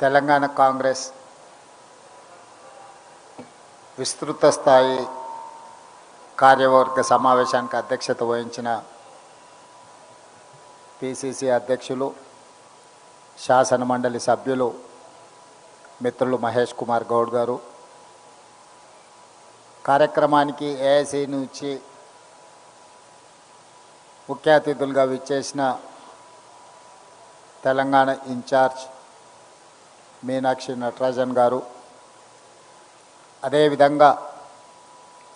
తెలంగాణ కాంగ్రెస్ విస్తృత స్థాయి కార్యవర్గ సమావేశానికి అధ్యక్షత వహించిన పిసిసి అధ్యక్షులు శాసన మండలి సభ్యులు మిత్రులు మహేష్ కుమార్ గౌడ్ గారు. కార్యక్రమానికి ఏఐసి నుంచి ముఖ్య అతిథులుగా విచ్చేసిన తెలంగాణ ఇన్ఛార్జ్ మీనాక్షి నటరాజన్ గారు. అదేవిధంగా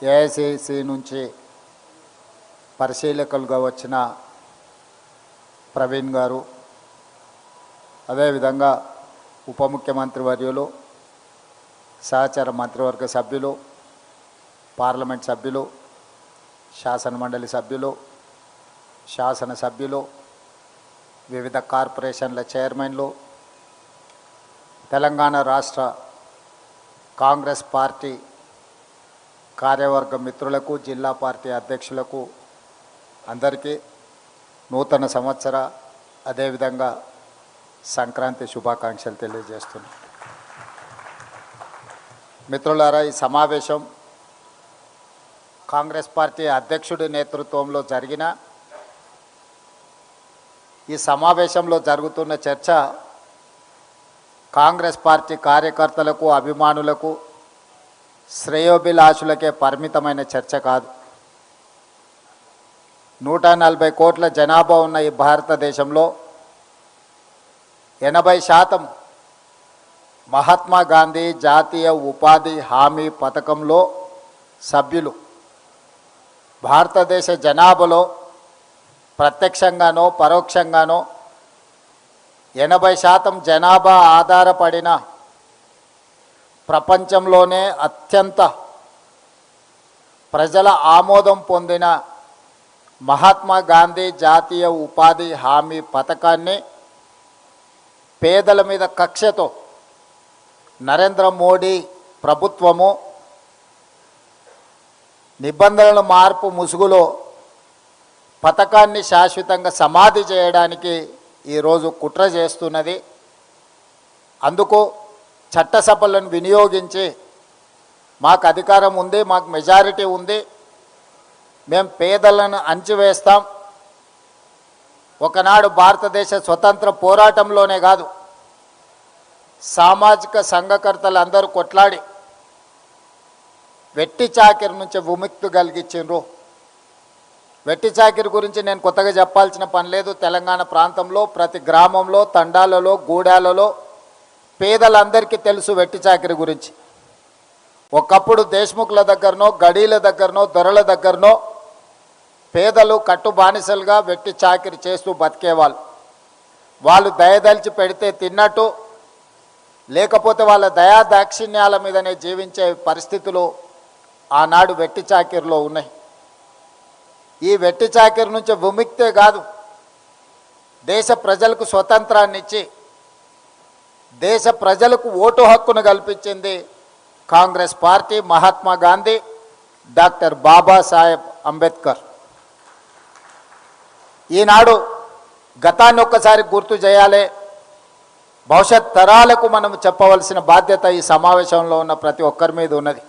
ఏఐసిసి నుంచి పరిశీలకులుగా వచ్చిన ప్రవీణ్ గారు. అదేవిధంగా ఉప ముఖ్యమంత్రి వర్యులు సహచర మంత్రివర్గ సభ్యులు పార్లమెంట్ సభ్యులు శాసన మండలి సభ్యులు శాసన సభ్యులు వివిధ కార్పొరేషన్ల చైర్మన్లు తెలంగాణ రాష్ట్ర కాంగ్రెస్ పార్టీ కార్యవర్గ మిత్రులకు జిల్లా పార్టీ అధ్యక్షులకు అందరికీ నూతన సంవత్సర అదేవిధంగా సంక్రాంతి శుభాకాంక్షలు తెలియజేస్తున్నాను మిత్రులారా ఈ సమావేశం కాంగ్రెస్ పార్టీ అధ్యక్షుడి నేతృత్వంలో జరిగిన ఈ సమావేశంలో జరుగుతున్న చర్చ కాంగ్రెస్ పార్టీ కార్యకర్తలకు అభిమానులకు శ్రేయోభిలాషులకే పరిమితమైన చర్చ కాదు. నూట నలభై కోట్ల జనాభా ఉన్న ఈ భారతదేశంలో ఎనభై శాతం మహాత్మా గాంధీ జాతీయ ఉపాధి హామీ పథకంలో సభ్యులు. భారతదేశ జనాభాలో ప్రత్యక్షంగానో పరోక్షంగానో ఎనభై శాతం జనాభా ఆధారపడిన ప్రపంచంలోనే అత్యంత ప్రజల ఆమోదం పొందిన మహాత్మా గాంధీ జాతీయ ఉపాధి హామీ పథకాన్ని పేదల మీద కక్షతో నరేంద్ర మోడీ ప్రభుత్వము నిబంధనల మార్పు ముసుగులో పథకాన్ని శాశ్వతంగా సమాధి చేయడానికి ఈరోజు కుట్ర చేస్తున్నది. అందుకు చట్టసభలను వినియోగించి మాకు అధికారం ఉంది మాకు మెజారిటీ ఉంది. మేము పేదలను అంచివేస్తాం. ఒకనాడు భారతదేశ స్వతంత్ర పోరాటంలోనే కాదు సామాజిక సంఘకర్తలందరూ కొట్లాడి వెట్టి చాకిరి నుంచి విముక్తి కలిగించిండ్రు వెట్టి చాకిరి గురించి నేను కొత్తగా చెప్పాల్సిన పని లేదు. తెలంగాణ ప్రాంతంలో ప్రతి గ్రామంలో తండాలలో గూడాలలో పేదలందరికీ తెలుసు వెట్టి చాకిరి గురించి. ఒకప్పుడు దేశ్ముఖుల దగ్గరనో గడీల దగ్గరనో దొరల దగ్గరనో పేదలు కట్టు బానిసలుగా వెట్టి చాకిరి చేస్తూ బతికేవాళ్ళు. వాళ్ళు దయదలిచి పెడితే తిన్నట్టు లేకపోతే వాళ్ళ దయా దాక్షిణ్యాల మీదనే జీవించే పరిస్థితులు ఆనాడు వెట్టి చాకిరిలో ఉన్నాయి. ఈ వెట్టి చాకిరి నుంచి విముక్తే కాదు. దేశ ప్రజలకు స్వతంత్రాన్ని ఇచ్చి దేశ ప్రజలకు ఓటు హక్కును కల్పించింది కాంగ్రెస్ పార్టీ మహాత్మా గాంధీ డాక్టర్ బాబాసాహెబ్ అంబేద్కర్. ఈనాడు గతాన్ని ఒక్కసారి గుర్తు చేయాలి. భవిష్యత్ తరాలకు మనం చెప్పవలసిన బాధ్యత ఈ సమావేశంలో ఉన్న ప్రతి ఒక్కరి మీద ఉన్నది.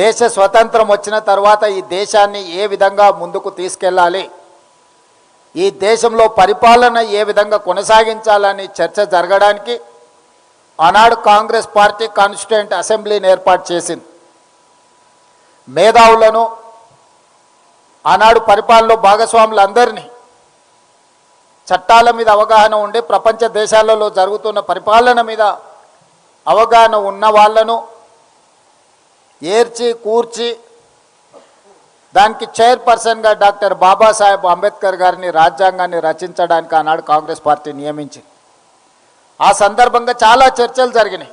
దేశ స్వతంత్రం వచ్చిన తర్వాత ఈ దేశాన్ని ఏ విధంగా ముందుకు తీసుకెళ్ళాలి? ఈ దేశంలో పరిపాలన ఏ విధంగా కొనసాగించాలని చర్చ జరగడానికి ఆనాడు కాంగ్రెస్ పార్టీ కాన్స్టిట్యూంట్ అసెంబ్లీని ఏర్పాటు చేసింది. మేధావులను ఆనాడు పరిపాలనలో భాగస్వాములందరినీ చట్టాల మీద అవగాహన ఉండి ప్రపంచ దేశాలలో జరుగుతున్న పరిపాలన మీద అవగాహన ఉన్న వాళ్ళను ఏర్చి కూర్చి దానికి చైర్పర్సన్గా డాక్టర్ బాబాసాహెబ్ అంబేద్కర్ గారిని రాజ్యాంగాన్ని రచించడానికి ఆనాడు కాంగ్రెస్ పార్టీ నియమించింది. ఆ సందర్భంగా చాలా చర్చలు జరిగినాయి.